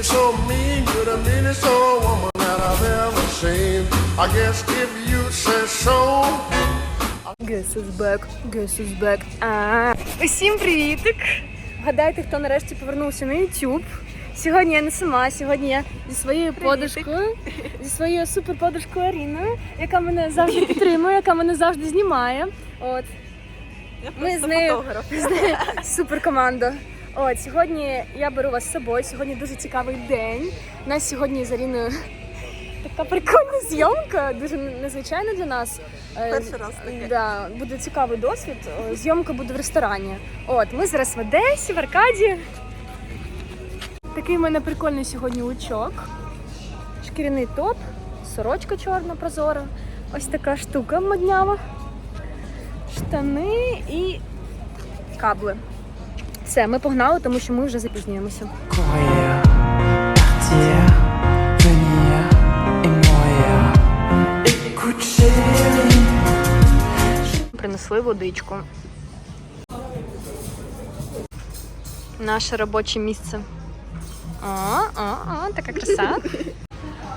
me so mean. You're the meanest old woman that I've ever seen. I guess if you say so. Guess is back, guess is back. А. Усім привітик! Гадайте, хто нарешті повернувся на YouTube. Сьогодні я не сама, сьогодні я зі своєю подружкою, зі своєю суперподружкою Аріною, яка мене завжди підтримує, яка мене завжди знімає. От. Ми з нею, з нею суперкоманда. От сьогодні я беру вас з собою. Сьогодні дуже цікавий день. У нас сьогодні з Аріною така прикольна зйомка, дуже незвичайна для нас. Е, Перший раз таке. Да, буде цікавий досвід. Е, Зйомка буде в ресторані. От, ми зараз в Одесі, в Аркаді. Такий в мене прикольний сьогодні лучок. Шкіряний топ, сорочка чорна, прозора. Ось така штука моднява. Штани і кабли. Все, ми погнали, тому що ми вже запізнюємося. Принесли водичку. Наше робоче місце. О, о, о, така краса.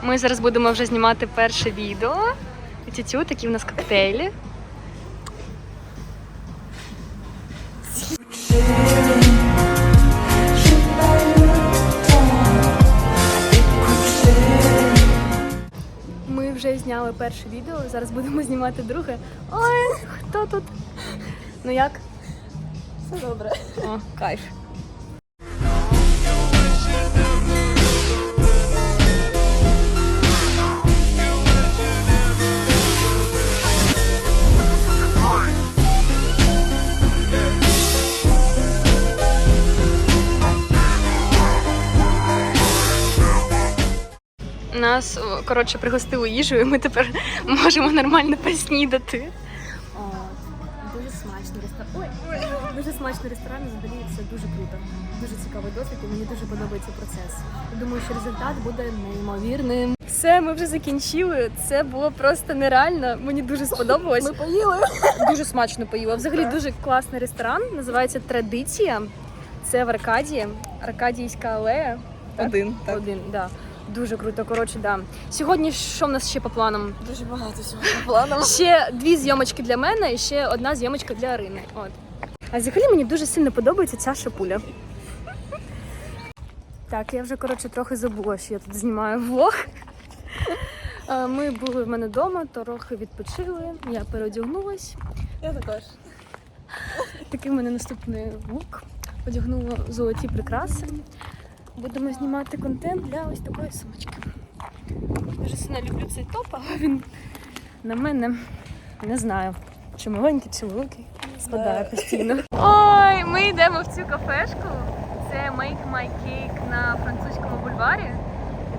Ми зараз будемо вже знімати перше відео. Тютю, такі в нас коктейлі. Зняли перше відео, зараз будемо знімати друге. Ой, хто тут? Ну як? Все добре. О, кайф. Нас о, коротше пригостили їжею, ми тепер можемо нормально поснідати. Дуже смачний ресторан. Ой, ой, дуже смачний ресторан. і Взагалі це дуже круто. Дуже цікавий досвід, і мені дуже подобається процес. Я Думаю, що результат буде неймовірним. Все, ми вже закінчили. Це було просто нереально. Мені дуже сподобалось. Ми поїли. Дуже смачно поїла. Взагалі дуже класний ресторан. Називається Традиція. Це в Аркадії. Аркадійська алея. Так? Один. Так. Один, да. Дуже круто. Коротше, да. Сьогодні що в нас ще по планам? Дуже багато всього по планам. Ще дві зйомочки для мене і ще одна зйомочка для Арини. От. А взагалі мені дуже сильно подобається ця шапуля. Так, я вже коротше трохи забула, що я тут знімаю влог. Ми були в мене вдома, трохи відпочили, я переодягнулась. Я також. Такий в мене наступний лук. Одягнула золоті прикраси. Будемо знімати контент для ось такої сумочки. Дуже сильно люблю цей топ, але він на мене не знаю, чи маленький, чи великий. Спадає постійно. Ой, ми йдемо в цю кафешку. Це Make My Cake на французькому бульварі.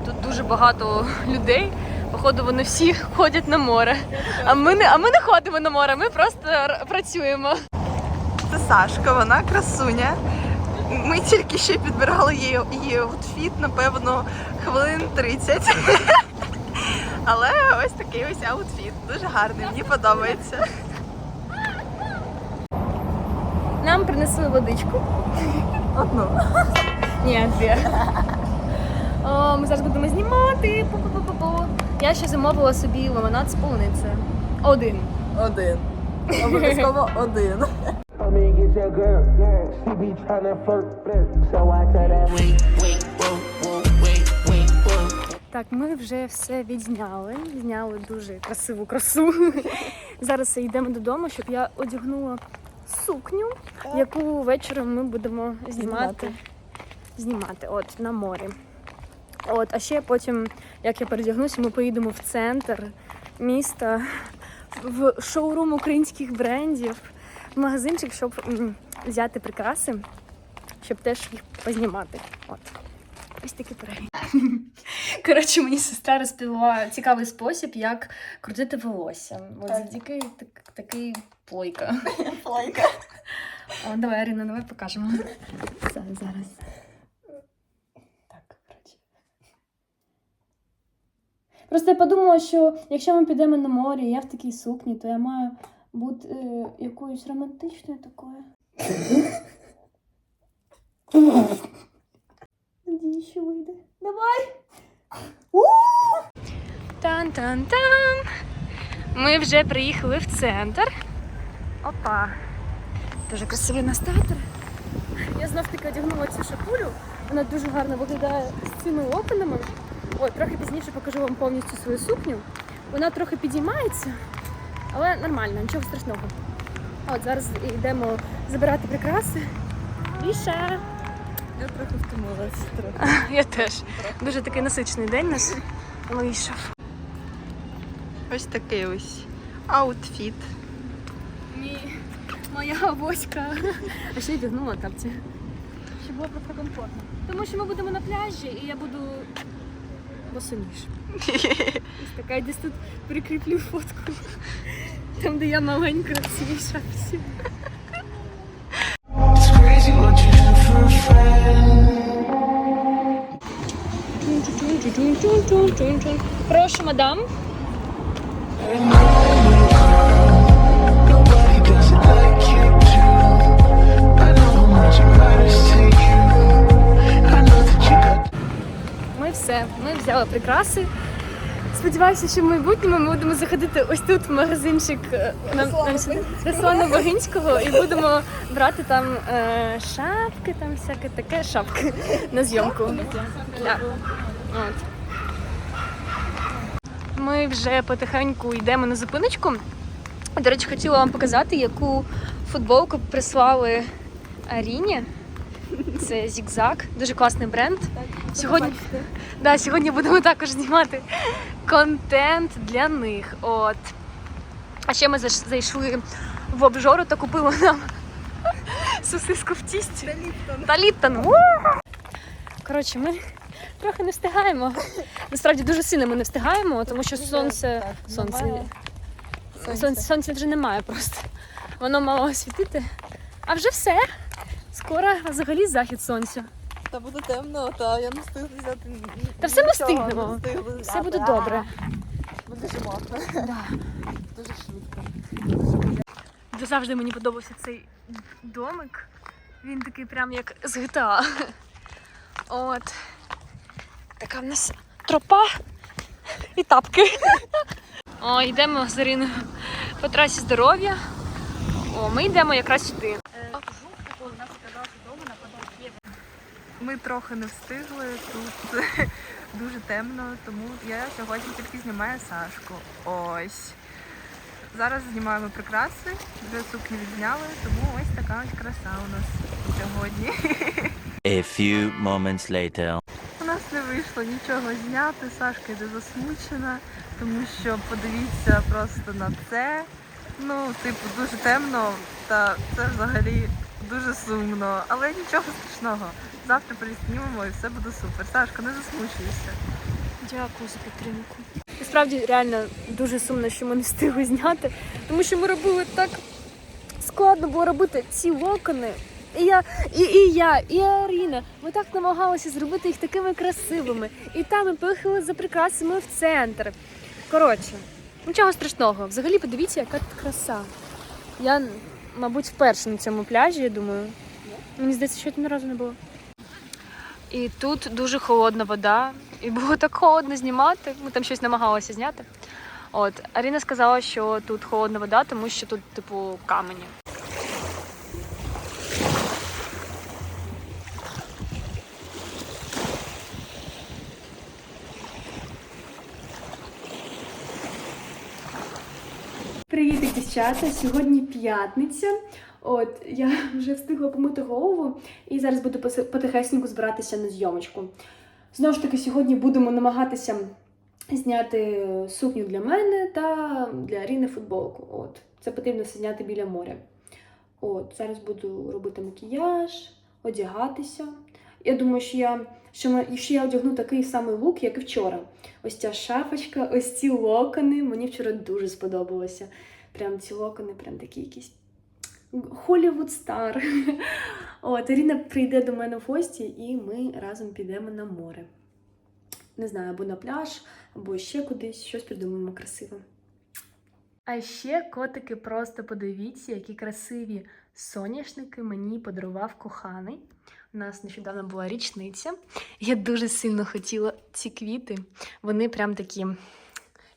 Тут дуже багато людей. Походу, вони всі ходять на море. А ми не, а ми не ходимо на море, ми просто р- працюємо. Це Сашка, вона красуня. Ми тільки ще підбирали її, її аутфіт, напевно, хвилин 30. Але ось такий ось аутфіт. Дуже гарний, мені подобається. Нам принесли водичку. Одну. Ні, дві. О, ми зараз будемо знімати. Пу-пу-пу-пу. Я ще замовила собі лимонад з полуницею. Один. Один. Обов'язково один. Get your girl, yeah. She be tryna flirt, flirt. So I tell that wait, wait, whoa, whoa, wait, wait, whoa. Так, ми вже все відзняли. Зняли дуже красиву красу. Зараз йдемо додому, щоб я одягнула сукню, яку вечором ми будемо знімати. Знімати, от на морі. От, а ще потім, як я передягнуся, ми поїдемо в центр міста, в шоурум українських брендів, магазинчик, щоб взяти прикраси, щоб теж їх познімати. От. Ось такий перегляд. Коротше, мені сестра розповіла цікавий спосіб, як крутити волосся. От Так. завдяки так, такий плойка. Плойка. О, давай, Арина, давай покажемо. Зараз, зараз. Так, коротше. Просто я подумала, що якщо ми підемо на море, я в такій сукні, то я маю бути е, якоюсь романтичною такою. Надіюсь, ще вийде. Давай! Тан-тан-тан! Ми вже приїхали в центр. Опа! Дуже красивий у нас театр. Я знов таки одягнула цю шапулю. Вона дуже гарно виглядає з цими локонами. Ой, трохи пізніше покажу вам повністю свою сукню. Вона трохи підіймається, але нормально, нічого страшного. От зараз йдемо забирати прикраси. Іша! Я трохи втомилася. Трохи. Я теж. Дуже такий насичений день нас вийшов. Ось такий ось аутфіт. Мій, моя авоська. А ще й вдягнула капці. Щоб було просто комфортно. Тому що ми будемо на пляжі і я буду босоніж. Ось така, я десь тут прикріплю фотку. Там, де я маленька в цій шапці. It's crazy what you do for a friend. Прошу, мадам. Ми все, ми взяли прикраси. Сподіваюся, що в майбутньому ми будемо заходити ось тут в магазинчик е, на, на Руслана Богинського і будемо брати там е, шапки, там всяке таке шапки на зйомку. Да. От. Ми вже потихеньку йдемо на зупиночку. До речі, хотіла вам показати, яку футболку прислали Аріні. Це Зігзаг, дуже класний бренд. Сьогодні, да, сьогодні будемо також знімати контент для них. От. А ще ми зайшли в обжору та купили нам сосиску в тісті. Та Ліптон. Та Ліптон. Коротше, ми трохи не встигаємо. Насправді дуже сильно ми не встигаємо, тому що сонце. Сонце. Сонця, сонця вже немає просто. Воно мало освітити. А вже все. Скоро взагалі захід сонця. Та буде темно, та я не встигла взяти. Та все ми встигнемо. Все буде добре. Буде жмотно. Дуже швидко. Завжди мені подобався цей домик. Він такий прям як з GTA. От. Така в нас тропа і тапки. О, йдемо з Іриною по трасі здоров'я. О, ми йдемо якраз сюди. Ми трохи не встигли, тут дуже темно, тому я сьогодні тільки знімаю Сашку. Ось. Зараз знімаємо прикраси, вже сукню відзняли, тому ось така ось краса у нас сьогодні. A few moments later. У нас не вийшло нічого зняти, Сашка йде засмучена, тому що подивіться просто на це. Ну, типу, дуже темно, та це взагалі дуже сумно. Але нічого страшного. Завтра переснімемо і все буде супер. Сашка, не засмучуйся. Дякую за підтримку. Насправді реально дуже сумно, що ми не встигли зняти, тому що ми робили так складно було робити ці локони. І я, і, і я, і Аріна. Ми так намагалися зробити їх такими красивими. І там ми поїхали за прикрасами в центр. Коротше, нічого страшного. Взагалі подивіться, яка тут краса. Я, мабуть, вперше на цьому пляжі, я думаю. Мені здається, що я ні разу не було. І тут дуже холодна вода. І було так холодно знімати. Ми там щось намагалися зняти. От Аріна сказала, що тут холодна вода, тому що тут, типу, камені. Привіт, дівчата! Сьогодні п'ятниця. От я вже встигла помити голову і зараз буду потихесеньку збиратися на зйомочку. Знову ж таки, сьогодні будемо намагатися зняти сукню для мене та для Аріни футболку. От це потрібно все зняти біля моря. От зараз буду робити макіяж, одягатися. Я думаю, що я що, що я одягну такий самий лук, як і вчора. Ось ця шапочка, ось ці локони. Мені вчора дуже сподобалося. Прям ці локони, прям такі якісь Холівуд стар. От, Аріна прийде до мене в гості, і ми разом підемо на море. Не знаю, або на пляж, або ще кудись, щось придумаємо красиве. А ще котики, просто подивіться, які красиві соняшники мені подарував коханий. У нас нещодавно була річниця. Я дуже сильно хотіла ці квіти. Вони прям такі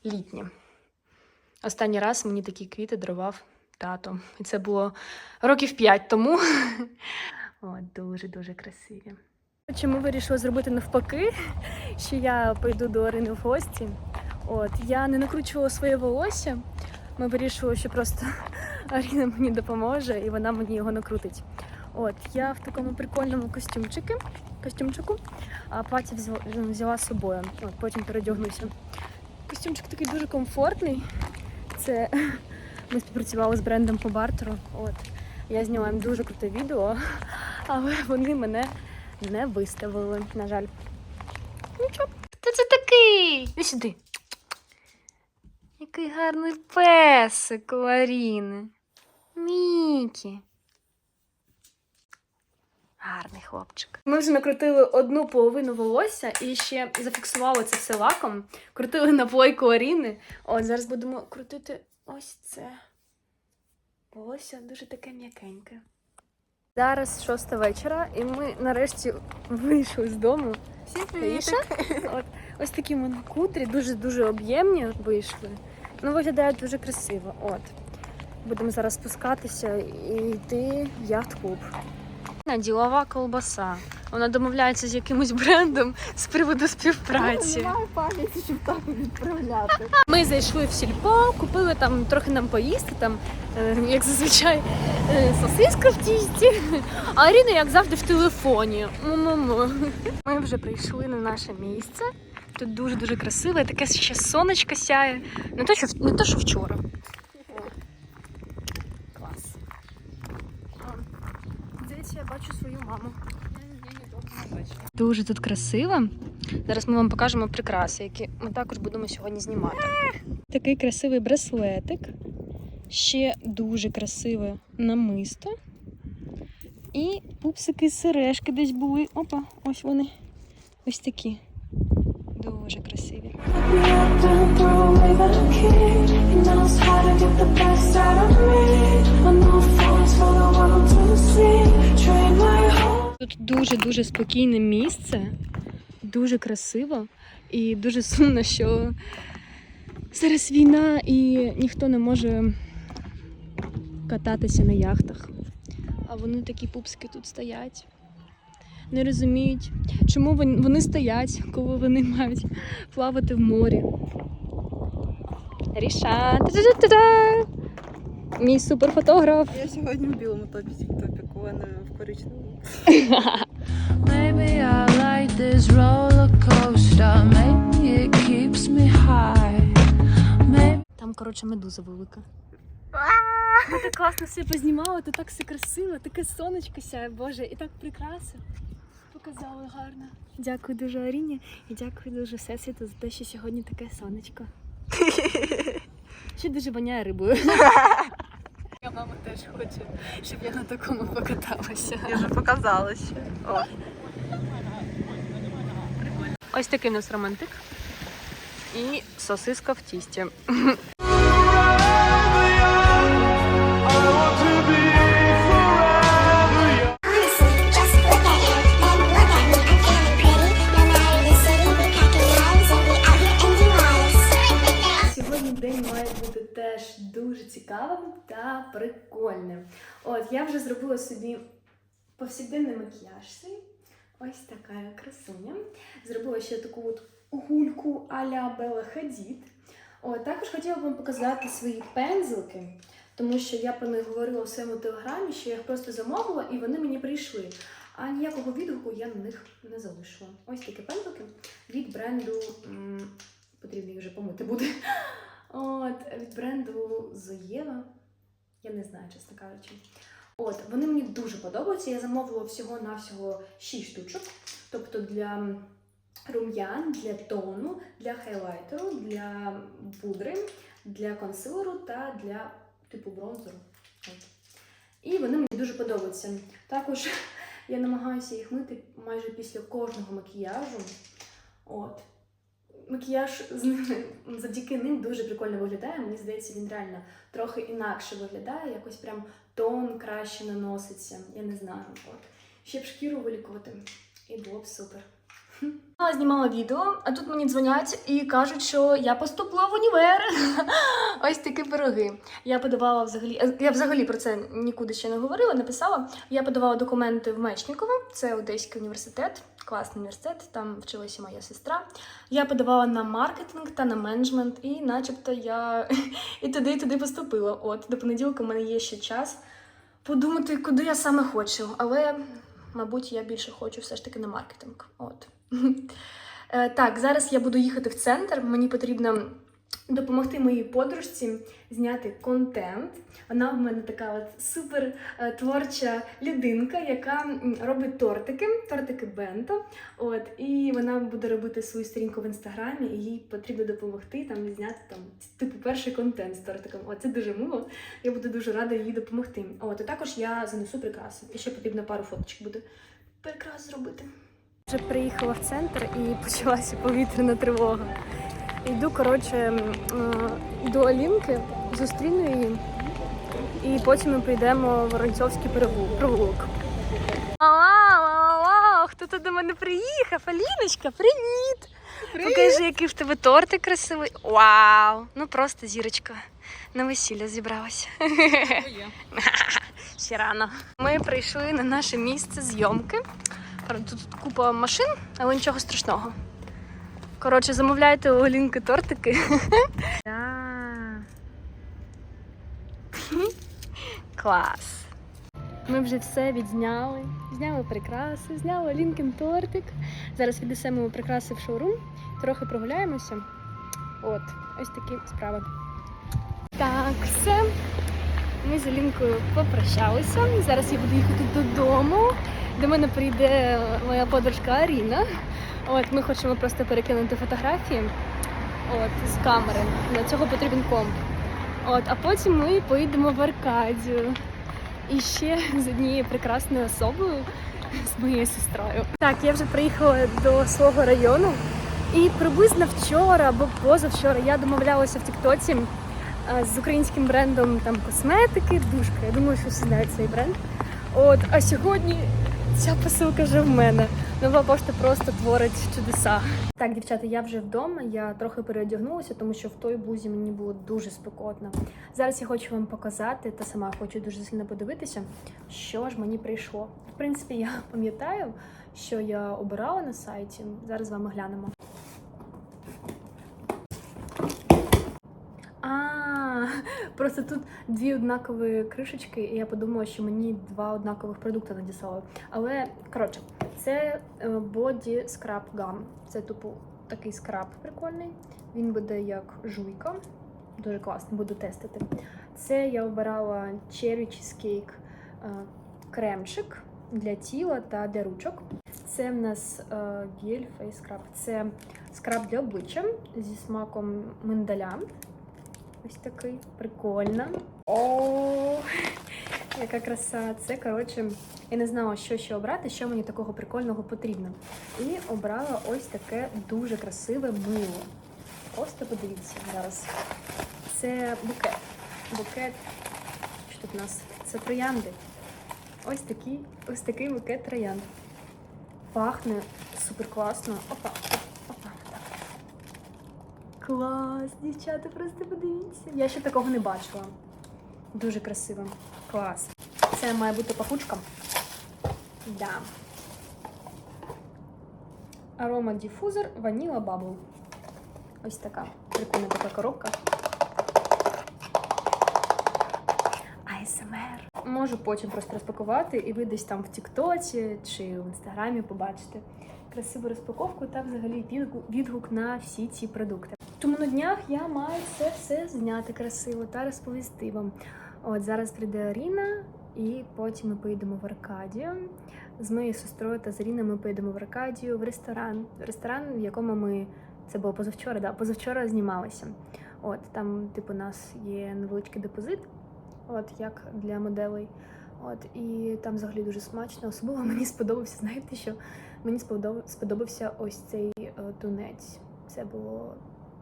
літні. Останній раз мені такі квіти дарував тато. І це було років п'ять тому. О, дуже-дуже красиві. Чому вирішила зробити навпаки, що я пойду до Орини в гості. От, я не накручувала своє волосся. Ми вирішили, що просто Аріна мені допоможе і вона мені його накрутить. От, я в такому прикольному костюмчику, костюмчику, а плаття взяла, взяла з собою. От, потім передягнуся. Костюмчик такий дуже комфортний. Це ми співпрацювали з брендом по бартеру. От. Я зняла їм дуже круте відео, але вони мене не виставили, на жаль. Нічого. Хто це такий? Іди сюди. Який гарний песик у Аріни. Мікі. Гарний хлопчик. Ми вже накрутили одну половину волосся і ще зафіксували це все лаком. Крутили на плойку Аріни. От зараз будемо крутити ось це. Волосся дуже таке м'якеньке. Зараз шоста вечора, і ми нарешті вийшли з дому. Всім? От, ось такі в мене кудрі, дуже-дуже об'ємні вийшли. Ну, виглядають дуже красиво. От. Будемо зараз спускатися і йти в яхт-клуб. Ділова колбаса. Вона домовляється з якимось брендом з приводу співпраці. Немає пам'яті, щоб так відправляти. Ми зайшли в сільпо, купили там трохи нам поїсти, там, е, як зазвичай, е, сосиска в тісті. А Аріна, як завжди, в телефоні. Му-му-му. Ми вже прийшли на наше місце. Тут дуже-дуже красиво, і таке ще сонечко сяє. Не то, що, не то, що вчора. Клас. О, Здається, я бачу свою маму. Дуже тут красиво. Зараз ми вам покажемо прикраси, які ми також будемо сьогодні знімати. Такий красивий браслетик, ще дуже красиве намисто. І пупсики сережки десь були. Опа, ось вони. Ось такі. Дуже красиві. Тут дуже-дуже спокійне місце, дуже красиво і дуже сумно, що зараз війна і ніхто не може кататися на яхтах. А вони такі пупски тут стоять. Не розуміють, чому вони стоять, коли вони мають плавати в морі. Ріша! Та-та-та-та! Мій суперфотограф. Я сьогодні в білому топі топіку, а не в коричневому. Maybe I like this roller coaster. Maybe it keeps me high. Maybe. Там, коротше, медуза велика. Ми так класно все познімали, тут так все красиво, таке сонечко сяє, Боже, і так прикраси. Показали гарно. Дякую дуже Аріні і дякую дуже Всесвіту за те, що сьогодні таке сонечко. Ще дуже воняє рибою. Мама теж хоче, щоб я на такому покаталася. Я вже показалася. Ось такий у нас романтик. І сосиска в тісті. Я вже зробила собі повсякденний макіяж. свій. Ось така красуня. Зробила ще таку от гульку а-ля Бела Хадід. От, також хотіла б вам показати свої пензлики, тому що я про них говорила у своєму телеграмі, що я їх просто замовила і вони мені прийшли. А ніякого відгуку я на них не залишила. Ось такі пензлики від бренду. Потрібно їх вже помити буде. От, від бренду Зоєва. Я не знаю, чесно кажучи. От, вони мені дуже подобаються. Я замовила всього-навсього 6 штучок. Тобто для рум'ян, для тону, для хайлайтеру, для пудри, для консилеру та для типу бронзеру. От. І вони мені дуже подобаються. Також я намагаюся їх мити майже після кожного макіяжу. От макіяж з ними завдяки ним дуже прикольно виглядає. Мені здається, він реально трохи інакше виглядає, якось прям тон краще наноситься. Я не знаю. От. ще б шкіру вилікувати. І було б супер. Я знімала відео, а тут мені дзвонять і кажуть, що я поступила в універ. Ось такі пироги. Я подавала взагалі. е, Я взагалі про це нікуди ще не говорила, написала. Я подавала документи в Мечніково, це Одеський університет, класний університет, там вчилася моя сестра. Я подавала на маркетинг та на менеджмент, і начебто я і туди, і туди поступила. От до понеділка в мене є ще час подумати, куди я саме хочу. Але, мабуть, я більше хочу все ж таки на маркетинг. От. Е, Так, зараз я буду їхати в центр. Мені потрібно допомогти моїй подружці зняти контент. Вона в мене така от супер е, творча людинка, яка робить тортики, тортики бенто. От, і вона буде робити свою сторінку в інстаграмі, і їй потрібно допомогти там зняти там типу перший контент з тортиком. О, це дуже мило. Я буду дуже рада їй допомогти. От, і також я занесу прикраси. І ще потрібно пару фоточок буде прикрас зробити. Вже приїхала в центр і почалася повітряна тривога. Йду, коротше, е, до Алінки, зустріну її, і потім ми прийдемо в Воронцовський провулок. Алло, хто тут до мене приїхав? Аліночка, привіт! Покажи, який в тебе тортик красивий. Вау! Ну просто зірочка. На весілля зібралася. Ще рано. Ми прийшли на наше місце зйомки. Тут купа машин, але нічого страшного. Коротше, замовляйте у Олінки тортики. Да. Клас. Ми вже все відзняли. Зняли прикраси, зняли Олінкин тортик. Зараз віднесемо прикраси в шоурум, трохи прогуляємося. От, ось такі справи. Так, все. Ми з Олінкою попрощалися. Зараз я буду їхати додому. До мене прийде моя подружка Аріна. От ми хочемо просто перекинути фотографії от, з камери. Для цього потрібен комп. От, а потім ми поїдемо в Аркадію. І ще з однією прекрасною особою, з моєю сестрою. Так, я вже приїхала до свого району. І приблизно вчора або позавчора я домовлялася в Тіктоці з українським брендом там косметики, душка. Я думаю, що всі знають цей бренд. От, а сьогодні ця посилка вже в мене. Нова пошта просто творить чудеса. Так, дівчата, я вже вдома. Я трохи переодягнулася, тому що в той бузі мені було дуже спекотно. Зараз я хочу вам показати, та сама хочу дуже сильно подивитися, що ж мені прийшло. В принципі, я пам'ятаю, що я обирала на сайті. Зараз з вами глянемо. Просто тут дві однакові кришечки, і я подумала, що мені два однакових продукти надіслали. Але коротше, це Body Scrub Gum. Це тупо такий скраб прикольний. Він буде як жуйка. Дуже класно, буду тестити. Це я обирала Cherry Cheesecake е, кремчик для тіла та для ручок. Це в нас е, гель Face Scrub. Це скраб для обличчя зі смаком миндаля. Ось такий прикольно. О, яка краса! Це коротше, я не знала, що ще обрати, що мені такого прикольного потрібно. І обрала ось таке дуже красиве мило. Просто подивіться зараз. Це букет. Букет. Що тут у нас? Це троянди. Ось такий, ось такий букет троянд. Пахне супер класно. Опа. Клас, дівчата, просто подивіться. Я ще такого не бачила. Дуже красиво. Клас. Це має бути пахучка. Да. Арома дифузор Ваніла Бабл. Ось така. Прикольна така коробка. АСМР. Можу потім просто розпакувати, і ви десь там в Тіктоці чи в інстаграмі побачите красиву розпаковку та взагалі відгук на всі ці продукти. Тому на днях я маю це все зняти красиво та розповісти вам. От зараз прийде Аріна, і потім ми поїдемо в Аркадію. З моєю сестрою та з Аріною ми поїдемо в Аркадію в ресторан. Ресторан, в якому ми це було позавчора, да, позавчора знімалися. От там, типу, у нас є невеличкий депозит, от як для моделей. От і там взагалі дуже смачно. Особливо мені сподобався. Знаєте, що мені сподобався ось цей е, тунець. Це було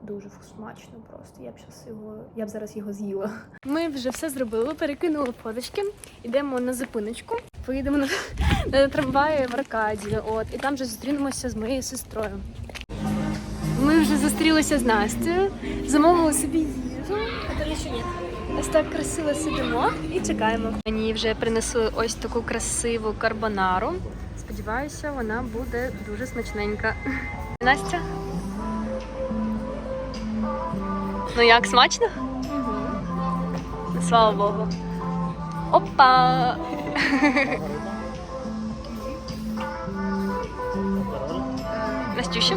дуже смачно просто. Я б щас його, я б зараз його з'їла. Ми вже все зробили, перекинули фоточки, йдемо на зупиночку. поїдемо на, на трамваї в Аркадію. От, і там вже зустрінемося з моєю сестрою. Ми вже зустрілися з Настею, замовили собі їжу. А то ще ні. Ось так красиво сидимо і чекаємо. Мені вже принесли ось таку красиву карбонару. Сподіваюся, вона буде дуже смачненька. Настя? Ну як, смачно? Слава Богу. Опа! Настюша?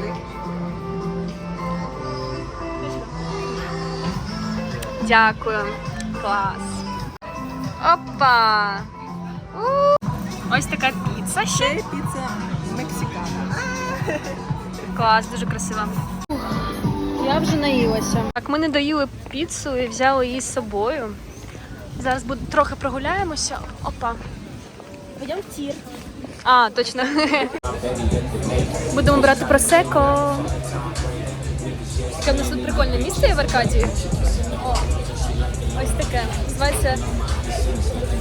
Дякую. Клас. Опа! Ось така піца ще. Піца мексикана. Клас, дуже красива. Я вже наїлася. Так, ми не доїли піцу і взяли її з собою. Зараз буде трохи прогуляємося. Опа. Пойдемо в тір. А, точно. Будемо брати просеко. Таке в нас тут прикольне місце є в Аркадії. О, ось таке. Називається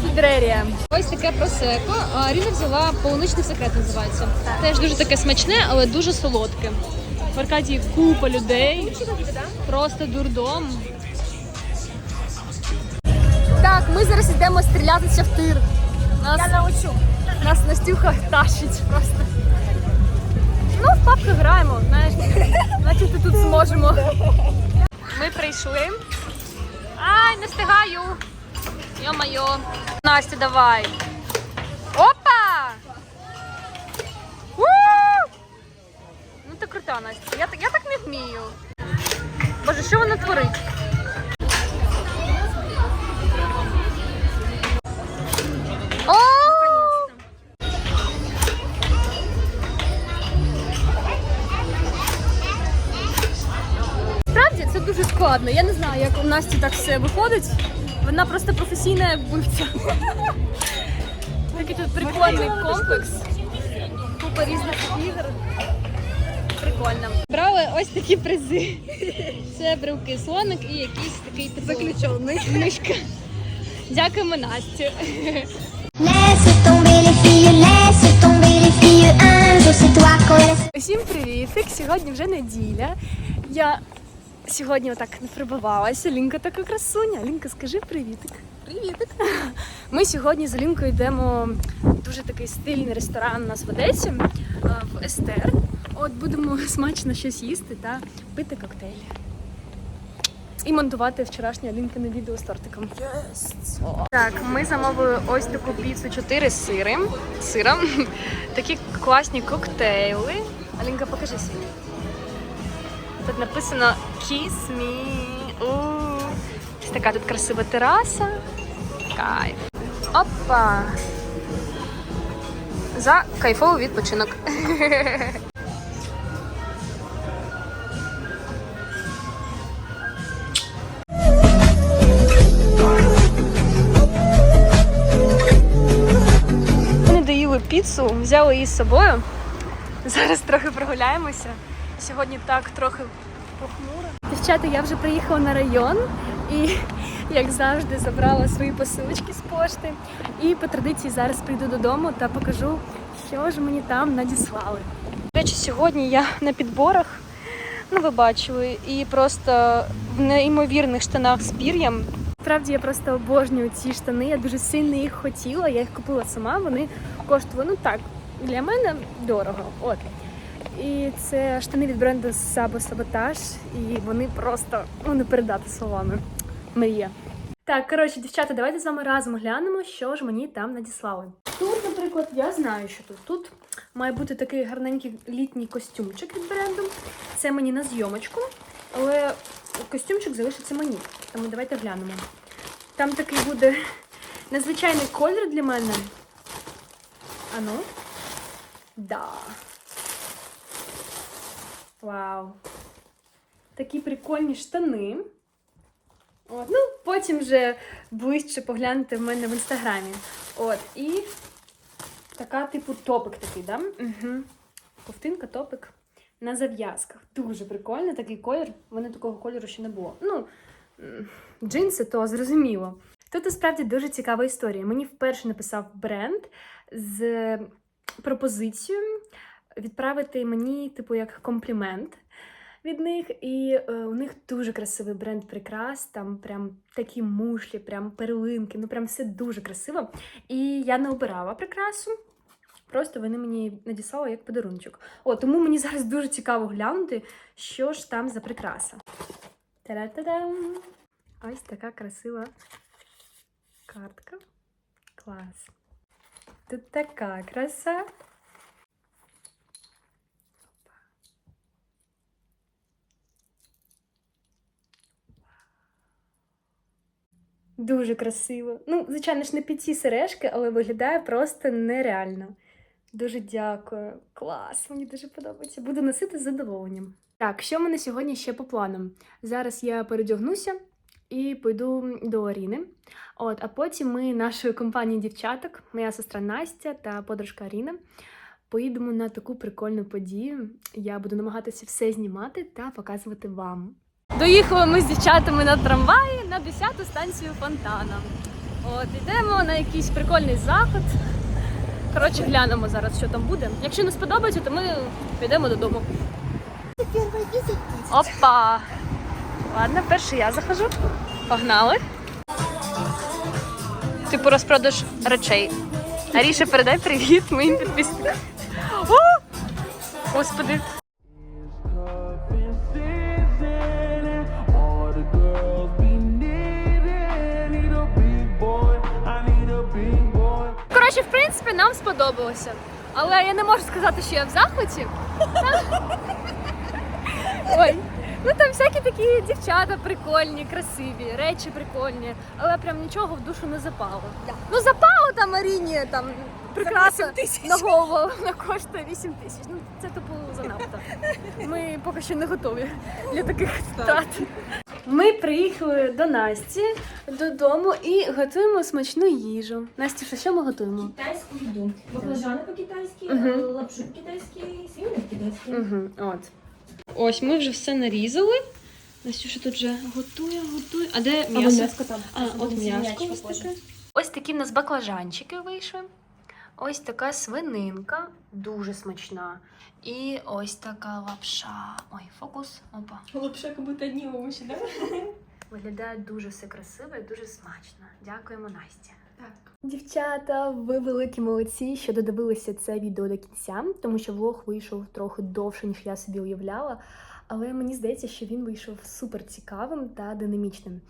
Фідрерія. Ось таке просеко. Ріна взяла полуничний секрет називається. Теж дуже таке смачне, але дуже солодке. В Аркадії купа людей. Просто дурдом. Так, ми зараз йдемо стрілятися в тир. Нас, Я научу. Нас Настюха тащить просто. Ну, в папки граємо, знаєш. Значить, тут зможемо. Ми прийшли. Ай, не встигаю. Йо-майо. Настя, давай. Опа! у Ну ти крута, Настя. Я, так- я так не вмію. Боже, що вона творить? Справді це дуже складно. Я не знаю, як у Насті так все виходить. Вона просто професійна вбивця. Такий тут прикольний комплекс. Купа різних ігор. Прикольно. Брали ось такі призи. Це брелки слоник і якийсь такий типу... заключений. Мишка. Дякуємо Насті. Laisse. Усім привітик! Сьогодні вже неділя. Я сьогодні отак не прибувалася. Лінка така красуня. Лінка, скажи привітик. Привітик. Ми сьогодні з Лінкою йдемо в дуже такий стильний ресторан у нас в Одесі в Естер. От будемо смачно щось їсти та пити коктейлі. І монтувати вчорашнє Лінкине відео з тортиком. Так, ми замовили ось таку піцу 4 сири. Сиром. Такі класні коктейли. Алінка, покажи свій. Тут написано Kiss me. У. Ось така тут красива тераса. Кайф. Опа. За кайфовий відпочинок. доїли взяли її з собою. Зараз трохи прогуляємося. Сьогодні так трохи похмуро. Дівчата, я вже приїхала на район і, як завжди, забрала свої посилочки з пошти. І по традиції зараз прийду додому та покажу, що ж мені там надіслали. До речі, сьогодні я на підборах, ну ви бачили, і просто в неймовірних штанах з пір'ям. Справді я просто обожнюю ці штани. Я дуже сильно їх хотіла. Я їх купила сама. Вони коштували ну так для мене дорого. От і це штани від бренду Sabo Sabotage, і вони просто ну не передати словами. Мрія. Так, коротше, дівчата, давайте з вами разом глянемо, що ж мені там надіслали. Тут, наприклад, я знаю, що тут. Тут має бути такий гарненький літній костюмчик від бренду. Це мені на зйомочку, але костюмчик залишиться мені. Тому давайте глянемо. Там такий буде незвичайний колір для мене. Ану. Да. Вау. Такі прикольні штани. От, ну, потім вже ближче погляньте в мене в інстаграмі. От, і така, типу, топик такий, да? Угу. Ковтинка, топик на зав'язках. Дуже прикольно, такий колір. У мене такого кольору ще не було. Ну, джинси, то зрозуміло. Тут насправді дуже цікава історія. Мені вперше написав бренд з пропозицією відправити мені, типу, як комплімент від них. І е, у них дуже красивий бренд прикрас, там прям такі мушлі, прям перлинки, ну прям все дуже красиво. І я не обирала прикрасу. Просто вони мені надіслали як подарунчик. О, тому мені зараз дуже цікаво глянути, що ж там за прикраса. Та-да-та-дам! Ось така красива картка. Клас. Тут така краса. Дуже красиво. Ну, звичайно ж, не під ці сережки, але виглядає просто нереально. Дуже дякую. Клас, мені дуже подобається. Буду носити з задоволенням. Так, що в мене сьогодні ще по планам? Зараз я передягнуся і пойду до Аріни. От, а потім ми нашою компанією дівчаток, моя сестра Настя та подружка Аріна, поїдемо на таку прикольну подію. Я буду намагатися все знімати та показувати вам. Доїхали ми з дівчатами на трамваї на 10-ту станцію фонтана. От, йдемо на якийсь прикольний заход. Коротше, глянемо зараз, що там буде. Якщо не сподобається, то ми підемо додому. Опа! Ладно, перше я захожу. Погнали. Типу розпродаж речей. Аріша, передай привіт моїм підписникам. О! Господи. Коротше, в принципі, нам сподобалося. Але я не можу сказати, що я в захваті. Ой, ну там всякі такі дівчата прикольні, красиві, речі прикольні, але прям нічого в душу не запало. Ну запало там Маріні, там прикраса на голову вона коштує 8 тисяч. Ну це типу занадто. Ми поки що не готові для таких втрат. Ми приїхали до Насті додому і готуємо смачну їжу. Настюша, що ми готуємо? Китайську їду. Баклажани по-китайськи, лапшу по-китайськи, свинину по-китайськи. Угу, от. Ось ми вже все нарізали. Настюша тут вже готує, готує. А де м'ясо? там. А, от м'яско ось таке. Ось такі в нас баклажанчики вийшли. Ось така свининка, дуже смачна. І ось така лапша. Ой, фокус. Опа. Лапша, як будто одні овочі, да? Виглядає дуже все красиво і дуже смачно. Дякуємо, Насті. Так. Дівчата, ви великі молодці, що додивилися це відео до кінця, тому що влог вийшов трохи довше, ніж я собі уявляла. Але мені здається, що він вийшов супер цікавим та динамічним.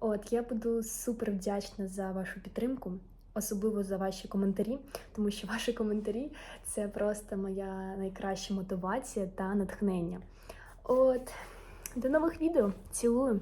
От я буду супер вдячна за вашу підтримку, особливо за ваші коментарі, тому що ваші коментарі це просто моя найкраща мотивація та натхнення. От, до нових відео. Цілую!